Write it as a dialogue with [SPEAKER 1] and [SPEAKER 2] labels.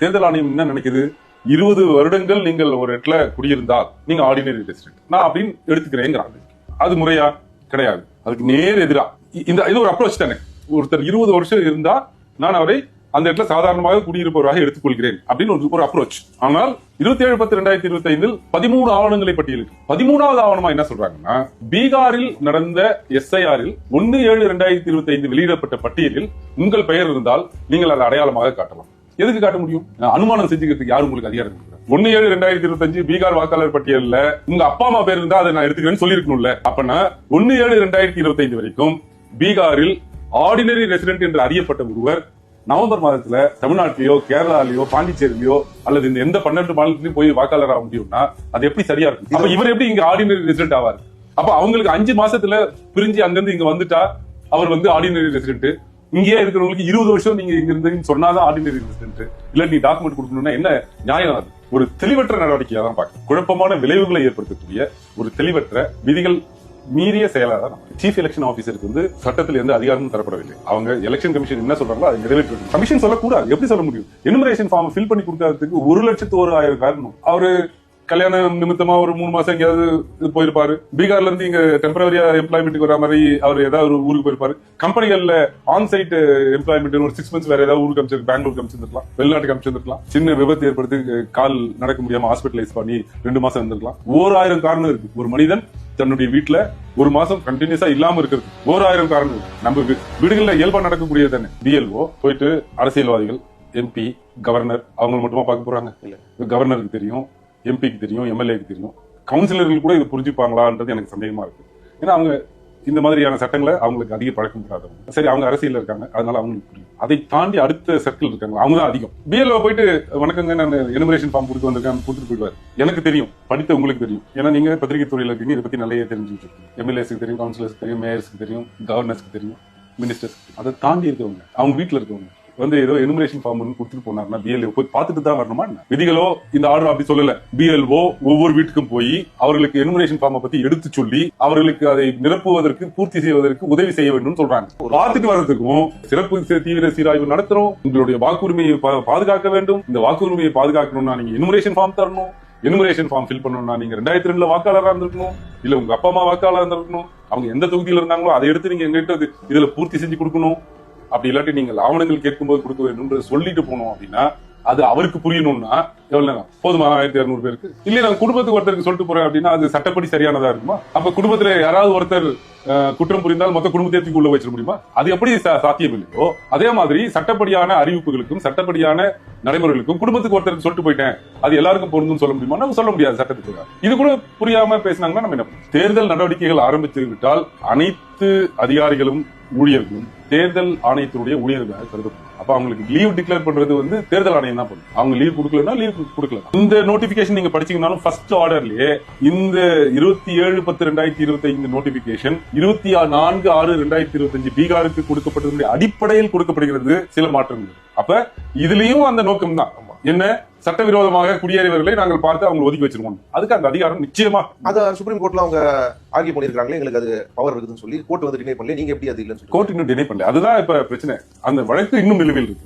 [SPEAKER 1] தேர்தல் ஆணையம் என்ன நினைக்குது? இருபது வருடங்கள் நீங்கள் ஒரு இடத்துல குடியிருந்தால் நீங்க ஆர்டினரி ரெசிடென்ட் நான் அப்படின்னு எடுத்துக்கிறேங்கிறாங்க. அது முறையா? கிடையாது. அதுக்கு நேர் எதிரா. இந்த இது ஒரு அப்ரோச் தானே. ஒருத்தர் இருபது வருஷம் இருந்தா நான் அவரை அந்த இடத்துல சாதாரணமாக குடியிருப்பவராக எடுத்துக்கொள்கிறேன் அப்படின்னு ஒரு ஒரு அப்ரோச் ஆனால் இருபத்தி ஏழு பத்து ரெண்டாயிரத்தி இருபத்தி ஐந்தில் பதிமூணு ஆவணங்களை பட்டியலிட்டு பதிமூணாவது ஆவணமா என்ன சொல்றாங்கன்னா பீகாரில் நடந்த எஸ்ஐஆரில் ஒன்னு ஏழு ரெண்டாயிரத்தி இருபத்தி ஐந்து வெளியிடப்பட்ட பட்டியலில் உங்கள் பெயர் இருந்தால் நீங்கள் அதை அடையாளமாக காட்டலாம். எதுக்கு காட்ட முடியும்? அனுமானம் செஞ்சுக்கிறதுக்கு யாரும் உங்களுக்கு அதிகாரம் கொடுக்குறா? ஒன்னு ஏழு ரெண்டாயிரத்தி இருபத்தஞ்சு பீகார் வாக்காளர் பட்டியல்ல உங்க அப்பா அம்மா பேர் இருந்தா அதை நான் எடுத்துக்கிறேன்னு சொல்லிருக்கணும்ல அப்பனா ஒன்னு ஏழு ரெண்டாயிரத்தி இருபத்தைந்து வரைக்கும் பீகாரில் ஆர்டினரி ரெசிடென்ட் என்று அறியப்பட்ட ஒருவர் நவம்பர் மாதத்துல தமிழ்நாட்டிலேயோ கேரளாலயோ பாண்டிச்சேரியிலயோ அல்லது இந்த எந்த பன்னெண்டு மாநிலத்திலயும் போய் வாக்காளர் ஆக முடியும்னா அது எப்படி சரியா இருக்கும்? அப்ப இவர் எப்படி இங்க ஆர்டினரி ரெசிடென்ட் ஆவார்? அப்ப அவங்களுக்கு அஞ்சு மாசத்துல பிரிஞ்சு அங்கிருந்து இங்க வந்துட்டா அவர் வந்து ஆர்டினரி ரெசிடென்ட் இங்கேயே இருக்கிறவங்களுக்கு இருபது வருஷம் நீங்க இங்க இருந்தீங்கன்னு சொன்னாதான் ஆர்டினரி ரெசிடென்ட் இல்ல நீ டாக்குமெண்ட் கொடுக்கணும்னா என்ன நியாயம் அது? ஒரு தெளிவற்ற நடவடிக்கையா தான் பார்க்க குழப்பமான விளைவுகளை ஏற்படுத்தக்கூடிய ஒரு தெளிவற்ற விதிகள் மீறிய செயலா தான் சீஃப் எலெக்ஷன் ஆபீசருக்கு வந்து சட்டத்தில் எந்த அதிகாரமும் தரப்படவில்லை. அவங்க எலெக்ஷன் கமிஷன் என்ன சொல்றாங்களோ அதை நிறைவேற்ற கமிஷன் சொல்லக்கூடாது. எப்படி சொல்ல முடியும்? எனுமரேஷன் ஃபார்ம் ஃபில் பண்ணி கொடுக்கறதுக்கு ஒரு லட்சத்து ஒரு ஆயிரம் காரணம். அவரு கல்யாணம் நிமித்தமா ஒரு மூணு மாசம் எங்கேயாவது இது போயிருப்பாரு. பீகார்ல இருந்து இங்க டெம்பரவரியா எம்ப்ளாய்மெண்ட்டுக்கு வர மாதிரி அவர் ஏதாவது ஒரு ஊருக்கு போயிருப்பாரு. கம்பெனிகள்ல ஆன் சைட் எம்ப்ளாய்மெண்ட் ஒரு சிக்ஸ் மந்த்ஸ் வேற ஏதாவது ஊருக்கு அமைச்சிருக்கு பெங்களூருக்கு அமைச்சிருக்கலாம் வெளிநாட்டுக்கு அமைச்சிருக்கலாம் சின்ன விபத்து ஏற்படுத்தி கால் நடக்க முடியாம ஹாஸ்பிட்டலைஸ் பண்ணி ரெண்டு மாசம் இருந்திருக்கலாம். ஆயிரம் காரணம் இருக்கு. ஒரு மனிதன் தன்னுடைய வீட்டுல ஒரு மாசம் கண்டினியூஸா இல்லாம இருக்கிறது. ஆயிரம் காரணம் நம்ம வீடுகள்ல இயல்பா நடக்கக்கூடியது தானே. பிஎல்ஓ போயிட்டு அரசியல்வாதிகள் எம்பி கவர்னர் அவங்க மட்டுமா பார்க்க போறாங்க? இல்ல கவர்னருக்கு தெரியும். எம்பிக்கு தெரியும் எம்எல்ஏக்கு தெரியும். கவுன்சிலர்கள் கூட இது புரிஞ்சுப்பாங்களான்றது எனக்கு சந்தேகமா இருக்கு. ஏன்னா அவங்க இந்த மாதிரியான சட்டங்களை அவங்களுக்கு அதிக பழக்கம் இல்லாதவங்க. சரி அவங்க அரசியல் இருக்காங்க. அதனால அவங்களுக்கு புரியும். அதை தாண்டி அடுத்த சர்க்கிள் இருக்காங்க. அவங்க தான் அதிகம். பிஎல்ஓ போயிட்டு வணக்கங்க நான் எனுமரேஷன் ஃபார்ம் கொடுத்து வந்திருக்கேன். கொடுத்துட்டு போயிடுவார். எனக்கு தெரியும். படித்த உங்களுக்கு தெரியும். ஏன்னா நீங்க பத்திரிகை துறையில இருக்கீங்க. இதை பத்தி நிறைய தெரிஞ்சுட்டு இருக்கீங்க. எம்எல்ஏஸ்க்கு தெரியும் கவுன்சிலர்ஸ்க்கு தெரியும் மேயர்ஸ்க்கு தெரியும் கவர்னர்ஸ்க்கு தெரியும் மினிஸ்டர்ஸ் அதை தாண்டி இருக்கவங்க அவங்க வீட்டில் இருக்கவங்க வந்து ஏதோ எனுமரேஷன் ஃபார்ம் கொடுத்துட்டு போனாருன்னா பிஎல்ஓ போய் பார்த்துட்டு தான் வரணுமா என்ன? விதிகளோ இந்த ஆர்டர் அப்படி சொல்லல. பிஎல்ஓ ஒவ்வொரு வீட்டுக்கும் போய் அவர்களுக்கு எனுமரேஷன் ஃபார்மை பத்தி எடுத்து சொல்லி அவர்களுக்கு அதை நிரப்புவதற்கு பூர்த்தி செய்வதற்கு உதவி செய்ய வேண்டும் சொல்றாங்க. பார்த்துட்டு வர்றதுக்கும் சிறப்பு தீவிர சீராய்வு நடத்துறோம். உங்களுடைய வாக்குரிமையை பாதுகாக்க வேண்டும். இந்த வாக்குரிமையை பாதுகாக்கணும்னா நீங்க எனுமரேஷன் ஃபார்ம் தரணும். எனுமரேஷன் ஃபார்ம் ஃபில் பண்ணணும்னா நீங்க ரெண்டாயிரத்தி ரெண்டுல வாக்காளராக இருந்திருக்கணும். இல்ல உங்க அப்பா அம்மா வாக்காளராக இருந்திருக்கணும். அவங்க எந்த தொகுதியில இருந்தாங்களோ அதை எடுத்து நீங்க எங்கிட்ட இதுல பூர்த்தி செஞ்சு கொடுக்கணும். அப்படி இல்லாட்டி நீங்கள் ஆவணங்கள் கேட்கும்போது கொடுக்க வேண்டும் சொல்லிட்டு போனோம் அப்படின்னா அது அவருக்கு புரியணும்னா எவ்வளவு நேரம்? போதுமா? ஆயிரத்தி இரநூறு பேருக்கு. இல்ல நான் குடும்பத்துக்கு ஒருத்தருக்கு சொல்லிட்டு போறேன் அப்படின்னா அது சட்டப்படி சரியானதா இருக்குமா? அப்ப குடும்பத்துல யாராவது ஒருத்தர் குற்றம் புரிந்தால் மொத்த குடும்பத்தை உள்ள வச்சிட முடியுமா? அது எப்படி சாத்தியம் இல்லையோ அதே மாதிரி சட்டப்படியான அறிவிப்புகளுக்கும் சட்டப்படியான நடைமுறைகளுக்கும் குடும்பத்துக்கு ஒருத்தருக்கு சொல்லிட்டு போயிட்டேன். அது எல்லாருக்கும் பொருந்தும் சொல்ல முடியுமா? நம்ம சொல்ல முடியாது சட்டத்துக்கு. இது கூட புரியாம பேசினாங்கன்னா நம்ம என்ன? தேர்தல் நடவடிக்கைகள் ஆரம்பித்து விட்டால் அனைத்து அதிகாரிகளும் ஊழியர்களும் தேர்தல் ஆணையத்தினுடைய ஊழியர்களாக கருதப்படும். அப்ப அவங்களுக்கு லீவ் டிக்ளேர் பண்றது வந்து தேர்தல் ஆணையம் தான் பண்ணும். அவங்க லீவ் கொடுக்கலன்னா லீவ் கொடுக்கல இந்த நோட்டிபிகேஷன் நீங்க படிச்சீங்கனாலும் ஃபர்ஸ்ட் ஆர்டர்லயே இந்த இருபத்தி ஏழு பத்து ரெண்டாயிரத்தி இருபத்தி ஐந்து நோட்டிபிகேஷன் இருபத்தி நான்கு ஆறு ரெண்டாயிரத்தி இருபத்தி அஞ்சு பீகாருக்கு கொடுக்கப்பட்டதனுடைய அடிப்படையில் கொடுக்கப்படுகிறது சில மாற்றங்கள். அப்ப இதுலயும் அந்த நோக்கம் தான் என்ன? சட்டவிரோதமாக குடியேறியவர்களை நாங்கள் பார்த்து அவங்க ஒதுக்கி வச்சிருக்கோம். அதுக்கு அந்த அதிகாரம் நிச்சயமா
[SPEAKER 2] அத சுப்ரீம் கோர்ட்ல அவங்க ஆர்கியூ பண்ணிருக்காங்களே எங்களுக்கு அது பவர் இருக்குதுன்னு சொல்லி கோர்ட் வந்து டினை பண்ணல நீங்க எப்படி அது இல்லைன்னு
[SPEAKER 1] கோர்ட் இன்னும் டினை பண்ணல. அதுதான் இப்ப பிரச்சனை. அந்த வழக்கு இன்னும் நிலுவையில் இருக்கு.